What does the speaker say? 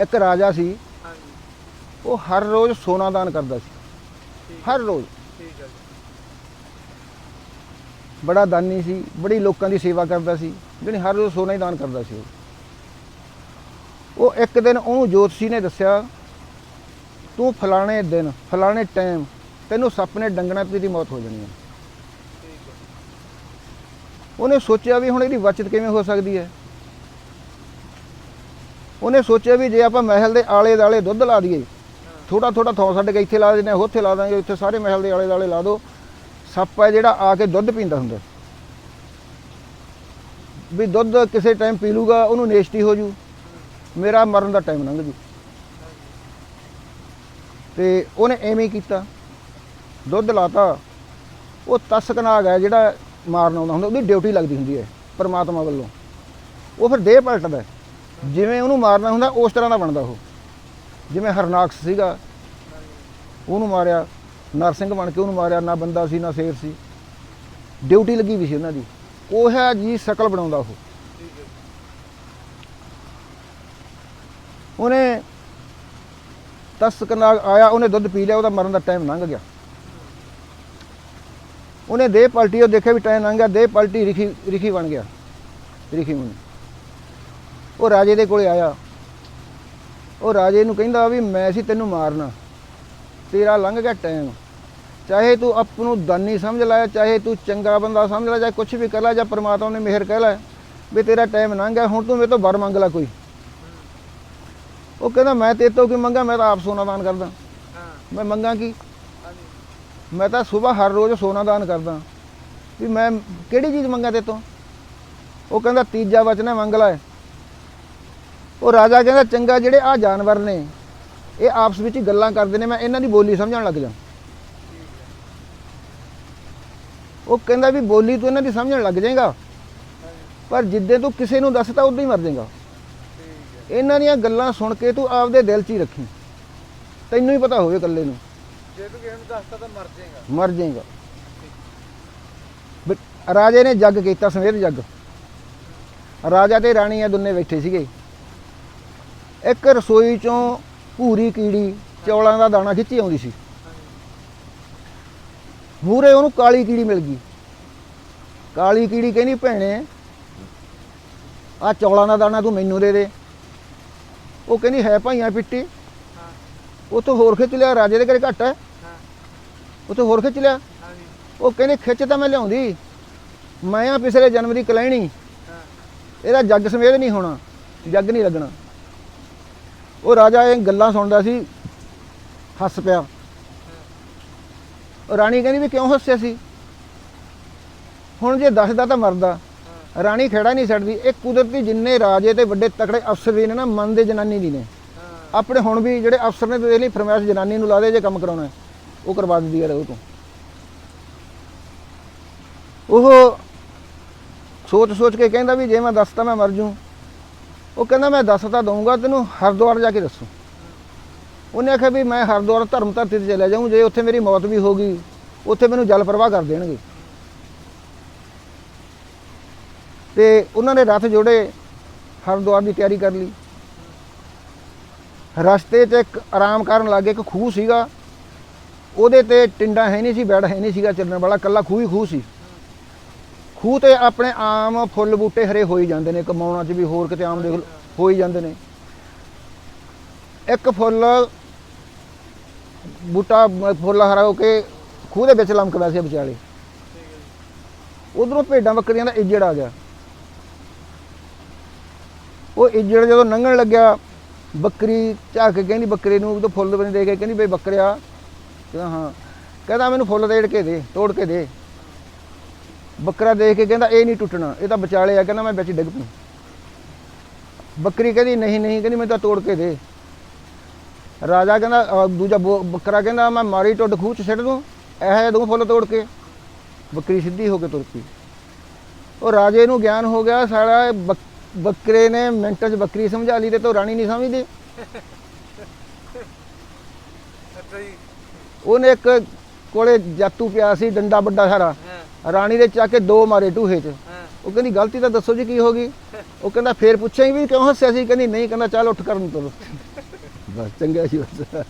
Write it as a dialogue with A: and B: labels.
A: ਇੱਕ ਰਾਜਾ ਸੀ
B: ਹਾਂਜੀ।
A: ਉਹ ਹਰ ਰੋਜ਼ ਸੋਨਾ ਦਾਨ ਕਰਦਾ ਸੀ। ਹਰ ਰੋਜ਼।
B: ਠੀਕ ਹੈ ਜੀ।
A: ਬੜਾ ਦਾਨੀ ਸੀ ਬੜੀ ਲੋਕਾਂ ਦੀ ਸੇਵਾ ਕਰਦਾ ਸੀ ਜਿਹੜੀ ਹਰ ਰੋਜ਼ ਸੋਨਾ ਹੀ ਦਾਨ ਕਰਦਾ ਸੀ ਉਹ। ਇੱਕ ਦਿਨ ਉਹਨੂੰ ਜੋਤਸ਼ੀ ਨੇ ਦੱਸਿਆ ਤੂੰ ਫਲਾਣੇ ਦਿਨ ਫਲਾਣੇ ਟਾਈਮ ਤੈਨੂੰ ਸੱਪ ਨੇ ਡੰਗਣਾ ਤੇ ਤੇਰੀ ਮੌਤ ਹੋ ਜਾਣੀ ਹੈ। ਉਹਨੇ ਸੋਚਿਆ ਵੀ ਹੁਣ ਇਹਦੀ ਬਚਤ ਕਿਵੇਂ ਹੋ ਸਕਦੀ ਹੈ? ਉਹਨੇ ਸੋਚਿਆ ਵੀ ਜੇ ਆਪਾਂ ਮਹਿਲ ਦੇ ਆਲੇ ਦਾਲੇ ਦੁੱਧ ਲਾ ਦਈਏ ਥੋੜਾ ਥੋੜਾ ਥਾਂ ਛੱਡ ਕੇ ਇੱਥੇ ਲਾ ਦਿੰਦੇ ਹਾਂ, ਉੱਥੇ ਲਾ ਦਾਂਗੇ, ਉੱਥੇ ਸਾਰੇ ਮਹਿਲ ਦੇ ਆਲੇ ਦਾਲੇ ਲਾ ਦਿਓ। ਸੱਪ ਹੈ ਜਿਹੜਾ ਆ ਕੇ ਦੁੱਧ ਪੀਂਦਾ ਹੁੰਦਾ। ਵੀ ਦੁੱਧ ਕਿਸੇ ਟਾਈਮ ਪੀ ਲੂਗਾ, ਉਹਨੂੰ ਨੇਸ਼ਟੀ ਹੋ ਜੂ। ਮੇਰਾ ਮਰਨ ਦਾ ਟਾਈਮ ਲੰਘ ਜੂ। ਤੇ ਉਹਨੇ ਐਵੇਂ ਹੀ ਕੀਤਾ। ਦੁੱਧ ਲਾਤਾ। ਉਹ ਤਸਕ ਨਾਗ ਹੈ ਜਿਹੜਾ ਮਾਰਨ ਆਉਂਦਾ ਹੁੰਦਾ, ਉਹਦੀ ਡਿਊਟੀ ਲੱਗਦੀ ਹੁੰਦੀ ਹੈ ਪਰਮਾਤਮਾ ਵੱਲੋਂ। ਉਹ ਫਿਰ ਦੇਹ ਪਲਟਦਾ ਹੈ। ਜਿਵੇਂ ਉਹਨੂੰ ਮਾਰਨਾ ਹੁੰਦਾ, ਉਸ ਤਰ੍ਹਾਂ ਦਾ ਬਣਦਾ ਉਹ। ਜਿਵੇਂ ਹਰਨਾਕਸ ਸੀਗਾ, ਉਹਨੂੰ ਮਾਰਿਆ ਨਰਸਿੰਘ ਬਣ ਕੇ ਉਹਨੂੰ ਮਾਰਿਆ, ਨਾ ਬੰਦਾ ਸੀ, ਨਾ ਸ਼ੇਰ ਸੀ। ਡਿਊਟੀ ਲੱਗੀ ਵੀ ਸੀ ਉਹਨਾਂ ਦੀ। ਉਹ ਹੈ ਜੀ ਸ਼ਕਲ ਬਣਾਉਂਦਾ ਉਹ। ਉਹਨੇ ਤਸਕ ਨਾਗ ਆਇਆ, ਉਹਨੇ ਦੁੱਧ ਪੀ ਲਿਆ, ਉਹਦਾ ਮਰਨ ਦਾ ਟਾਈਮ ਲੰਘ ਗਿਆ। ਉਹਨੇ ਦੇਹ ਪਲਟੀ, ਉਹ ਦੇਖਿਆ ਵੀ ਟਾਈਮ ਲੰਘ ਗਿਆ, ਦੇਹ ਪਲਟੀ ਰਿਖੀ ਰਿਖੀ ਬਣ ਗਿਆ। ਰਿਖੀ ਮੁਨੀ ਉਹ ਰਾਜੇ ਦੇ ਕੋਲੇ ਆਇਆ। ਉਹ ਰਾਜੇ ਨੂੰ ਕਹਿੰਦਾ ਵੀ ਮੈਂ ਸੀ ਤੈਨੂੰ ਮਾਰਨਾ। ਤੇਰਾ ਲੰਘ ਗਿਆ ਟਾਈਮ। ਚਾਹੇ ਤੂੰ ਆਪ ਨੂੰ ਦਾਨੀ ਸਮਝ ਲੈ ਚਾਹੇ ਤੂੰ ਚੰਗਾ ਬੰਦਾ ਸਮਝ ਲੈ ਜਾਂ ਕੁਝ ਵੀ ਕਰ ਲੈ ਜਾਂ ਪ੍ਰਮਾਤਮਾ ਨੇ ਮਿਹਰ ਕਹਿ ਲੈ ਵੀ ਤੇਰਾ ਟਾਈਮ ਲੰਘ ਗਿਆ ਹੁਣ ਤੂੰ ਮੇਰੇ ਤੋਂ ਵਰ ਮੰਗ ਲੈ ਕੋਈ। ਉਹ ਕਹਿੰਦਾ ਮੈਂ ਤੇਰੇ ਤੋਂ ਕੀ ਮੰਗਾ? ਮੈਂ ਤਾਂ ਆਪ ਸੋਨਾ ਦਾਨ ਕਰਦਾ। ਮੈਂ ਮੰਗਾ ਕੀ? ਮੈਂ ਤਾਂ ਸਵੇਰ ਹਰ ਰੋਜ਼ ਸੋਨਾ ਦਾਨ ਕਰਦਾ। ਵੀ ਮੈਂ ਕਿਹੜੀ ਚੀਜ਼ ਮੰਗਾ ਤੇ ਤੋਂ? ਉਹ ਕਹਿੰਦਾ ਤੀਜਾ ਵਚਨ ਹੈ ਮੰਗ ਲੈ। ਉਹ ਰਾਜਾ ਕਹਿੰਦਾ ਚੰਗਾ ਜਿਹੜੇ ਆ ਜਾਨਵਰ ਨੇ ਇਹ ਆਪਸ ਵਿੱਚ ਗੱਲਾਂ ਕਰਦੇ ਨੇ ਮੈਂ ਇਹਨਾਂ ਦੀ ਬੋਲੀ ਸਮਝਣ ਲੱਗ ਜਾ। ਉਹ ਕਹਿੰਦਾ ਵੀ ਬੋਲੀ ਤੂੰ ਇਹਨਾਂ ਦੀ ਸਮਝਣ ਲੱਗ ਜਾਏਗਾ ਪਰ ਜਿੱਦੇ ਤੂੰ ਕਿਸੇ ਨੂੰ ਦੱਸਤਾ ਉਦੋਂ ਹੀ ਮਰ ਜਾਏਗਾ। ਇਹਨਾਂ ਦੀਆਂ ਗੱਲਾਂ ਸੁਣ ਕੇ ਤੂੰ ਆਪਦੇ ਦਿਲ 'ਚ ਹੀ ਰੱਖੀ। ਤੈਨੂੰ ਹੀ ਪਤਾ ਹੋਵੇ ਇਕੱਲੇ ਨੂੰ।
B: ਜੇ ਤੂੰ ਕਿਸੇ ਨੂੰ ਦੱਸਤਾ ਤਾਂ ਮਰ ਜਾਏਗਾ।
A: ਮਰ ਜਾਏਗਾ। ਰਾਜੇ ਨੇ ਜੱਗ ਕੀਤਾ ਸਮੇਤ ਜੱਗ। ਰਾਜਾ ਤੇ ਰਾਣੀ ਆ ਦੋਨੇ ਬੈਠੇ ਸੀਗੇ। ਇੱਕ ਰਸੋਈ ਚੋਂ ਭੂਰੀ ਕੀੜੀ ਚੌਲਾਂ ਦਾ ਦਾਣਾ ਖਿੱਚੀ ਆਉਂਦੀ ਸੀ। ਮੂਰੇ ਉਹਨੂੰ ਕਾਲੀ ਕੀੜੀ ਮਿਲ ਗਈ। ਕਾਲੀ ਕੀੜੀ ਕਹਿੰਦੀ, ਭੈਣੇ ਆ ਚੌਲਾਂ ਦਾ ਦਾਣਾ ਤੂੰ ਮੈਨੂੰ ਦੇ ਦੇ। ਉਹ ਕਹਿੰਦੀ, ਹੈ ਭਾਈਆਂ ਪਿੱਟੀ।
B: ਹਾਂ
A: ਉਹ ਤੋਂ ਹੋਰ ਖਿੱਚ ਲਿਆ, ਰਾਜੇ ਦੇ ਘਰੇ ਘੱਟ ਹੈ
B: ਹਾਂ।
A: ਉਹ ਤੋਂ ਹੋਰ ਖਿੱਚ ਲਿਆ। ਉਹ ਕਹਿੰਦੇ, ਖਿੱਚ ਤਾਂ ਮੈਂ ਲਿਆਉਂਦੀ। ਮੈਂ ਆ ਪਿਛਲੇ ਜਨਮ ਦੀ ਕਲੈਣੀ। ਇਹਦਾ ਜੱਗ ਸਮੇਤ ਨਹੀਂ ਹੋਣਾ, ਜੱਗ ਨਹੀਂ ਲੱਗਣਾ। ਉਹ ਰਾਜਾ ਇਹ ਗੱਲਾਂ ਸੁਣਦਾ ਸੀ ਹੱਸ ਪਿਆ। ਉਹ ਰਾਣੀ ਕਹਿੰਦੀ ਵੀ ਕਿਉਂ ਹੱਸਿਆ ਸੀ? ਹੁਣ ਜੇ ਦੱਸਦਾ ਤਾਂ ਮਰਦਾ। ਰਾਣੀ ਖੇੜਾ ਨਹੀਂ ਛੱਡਦੀ। ਇਹ ਕੁਦਰਤੀ ਜਿੰਨੇ ਰਾਜੇ ਤੇ ਵੱਡੇ ਤਕੜੇ ਅਫਸਰ ਵੀ ਨੇ ਨਾ ਮਨ ਦੇ ਜਨਾਨੀ ਦੀ ਨੇ। ਆਪਣੇ ਹੁਣ ਵੀ ਜਿਹੜੇ ਅਫਸਰ ਨੇ ਤੇ ਇਹ ਲਈ ਫਰਮਾਇਸ਼ ਜਨਾਨੀ ਨੂੰ ਲਾ ਦੇ ਜੇ ਕੰਮ ਕਰਾਉਣਾ ਉਹ ਕਰਵਾ ਦਿੰਦੀ ਹੈ ਉਹ ਤੋਂ ਉਹ ਸੋਚ ਸੋਚ ਕੇ ਕਹਿੰਦਾ ਵੀ ਜੇ ਮੈਂ ਦੱਸਤਾ ਮੈਂ ਮਰ ਜੂ। ਉਹ ਕਹਿੰਦਾ, ਮੈਂ ਦੱਸ ਤਾਂ ਦਊਂਗਾ ਤੈਨੂੰ, ਹਰਿਦੁਆਰ ਜਾ ਕੇ ਦੱਸੂ। ਉਹਨੇ ਆਖਿਆ ਵੀ ਮੈਂ ਹਰਿਦੁਆਰ ਧਰਮ ਧਰਤੀ ਤੇ ਚਲਾ ਜਾਊਂ, ਜੇ ਉੱਥੇ ਮੇਰੀ ਮੌਤ ਵੀ ਹੋ ਗਈ, ਉੱਥੇ ਮੈਨੂੰ ਜਲ ਪ੍ਰਵਾਹ ਕਰ ਦੇਣਗੇ। ਤੇ ਉਹਨਾਂ ਨੇ ਰੱਥ ਜੋੜੇ, ਹਰਿਦੁਆਰ ਦੀ ਤਿਆਰੀ ਕਰ ਲਈ। ਰਸਤੇ 'ਚ ਇੱਕ ਆਰਾਮ ਕਰਨ ਲੱਗੇ ਇੱਕ ਖੂਹ ਸੀਗਾ। ਉਹਦੇ ਤੇ ਟਿੰਡਾ ਹੈ ਨਹੀਂ ਸੀ ਬੈੜ ਹੈ ਨਹੀਂ ਸੀਗਾ, ਚੱਲਣ ਵਾਲਾ ਕੱਲਾ ਖੂਹ ਹੀ ਖੂਹ ਸੀ। ਖੂਹ ਤੇ ਆਪਣੇ ਆਮ ਫੁੱਲ ਬੂਟੇ ਹਰੇ ਹੋਈ ਜਾਂਦੇ ਨੇ, ਕਮਾਉਣਾ 'ਚ ਵੀ ਹੋਰ ਕਿਤੇ ਆਮ ਦੇਖ ਲਓ, ਹੋਈ ਜਾਂਦੇ ਨੇ। ਇੱਕ ਫੁੱਲ ਬੂਟਾ, ਫੁੱਲ ਹਰਾ ਹੋ ਕੇ ਖੂਹ ਦੇ ਵਿੱਚ ਲਮਕਦਾ ਸੀ ਵਿਚਾਲੇ। ਉਧਰੋਂ ਭੇਡਾਂ ਬੱਕਰੀਆਂ ਦਾ ਇੱਜੜ ਆ ਗਿਆ। ਉਹ ਇੱਜੜ ਜਦੋਂ ਲੰਘਣ ਲੱਗਿਆ, ਬੱਕਰੀ ਝਾਕ ਕੇ ਕਹਿੰਦੀ, ਬੱਕਰੇ ਨੂੰ ਉਹ ਫੁੱਲ ਬਣੇ ਦੇ ਕੇ ਕਹਿੰਦੀ, ਬਈ ਬੱਕਰਿਆ, ਕਹਿੰਦਾ, ਹਾਂ। ਕਹਿੰਦਾ, ਮੈਨੂੰ ਫੁੱਲ ਦੇੜ ਕੇ ਦੇ, ਤੋੜ ਕੇ ਦੇ। ਬੱਕਰਾ ਦੇਖ ਕੇ ਕਹਿੰਦਾ ਇਹ ਨਹੀਂ ਟੁੱਟਣਾ। ਇਹ ਤਾਂ ਵਿਚਾਲੇ ਆ ਕਹਿੰਦਾ ਮੈਂ ਵਿੱਚ ਡਿੱਗ ਪਈ ਬੱਕਰੀ ਕਹਿੰਦੀ ਨਹੀਂ ਨਹੀਂ। ਕਹਿੰਦੀ ਮੈਨੂੰ ਤਾਂ ਤੋੜ ਕੇ ਦੇ। ਰਾਜਾ ਕਹਿੰਦਾ ਅਹ ਦੂਜਾ ਬੋ- ਬੱਕਰਾ ਕਹਿੰਦਾ ਮੈਂ ਮਾਰੀ ਟੁੱਟ ਖੂਹ ਚ ਸਿੱਟ ਦੂੰ ਇਹ ਦੂੰ ਫੁੱਲ ਤੋੜ ਕੇ। ਬੱਕਰੀ ਸਿੱਧੀ ਹੋ ਕੇ ਤੁਰ ਪਈ। ਉਹ ਰਾਜੇ ਨੂੰ ਗਿਆਨ ਹੋ ਗਿਆ ਸਾਲਾ ਇਹ ਬੱਕ- ਬੱਕਰੇ ਨੇ ਮਿੰਟਾਂ 'ਚ ਬੱਕਰੀ ਸਮਝਾ ਲਈ ਤੇ ਤੋ ਰਾਣੀ ਨਹੀਂ ਸਮਝਦੀ।
B: ਅੱਛਾ ਜੀ।
A: ਉਹਨੇ ਇੱਕ ਕੋਲੇ ਜਾਤੂ ਪਿਆ ਸੀ ਡੰਡਾ ਵੱਡਾ ਸਾਰਾ। ਰਾਣੀ ਦੇ ਚੱਕ ਕੇ ਦੋ ਮਾਰੇ ਟੂਹੇ 'ਚ। ਉਹ ਕਹਿੰਦੀ ਗਲਤੀ ਤਾਂ ਦੱਸੋ ਜੀ ਕੀ ਹੋ ਗਈ? ਉਹ ਕਹਿੰਦਾ ਫੇਰ ਪੁੱਛਿਆ ਵੀ ਕਿਉਂ ਹੱਸਿਆ ਸੀ? ਕਹਿੰਦੀ ਨਹੀਂ ਕਹਿੰਦਾ ਚੱਲ ਉੱਠ ਕਰਨ ਤੁਰ ਬਸ ਚੰਗਾ ਸੀ ਬਸ।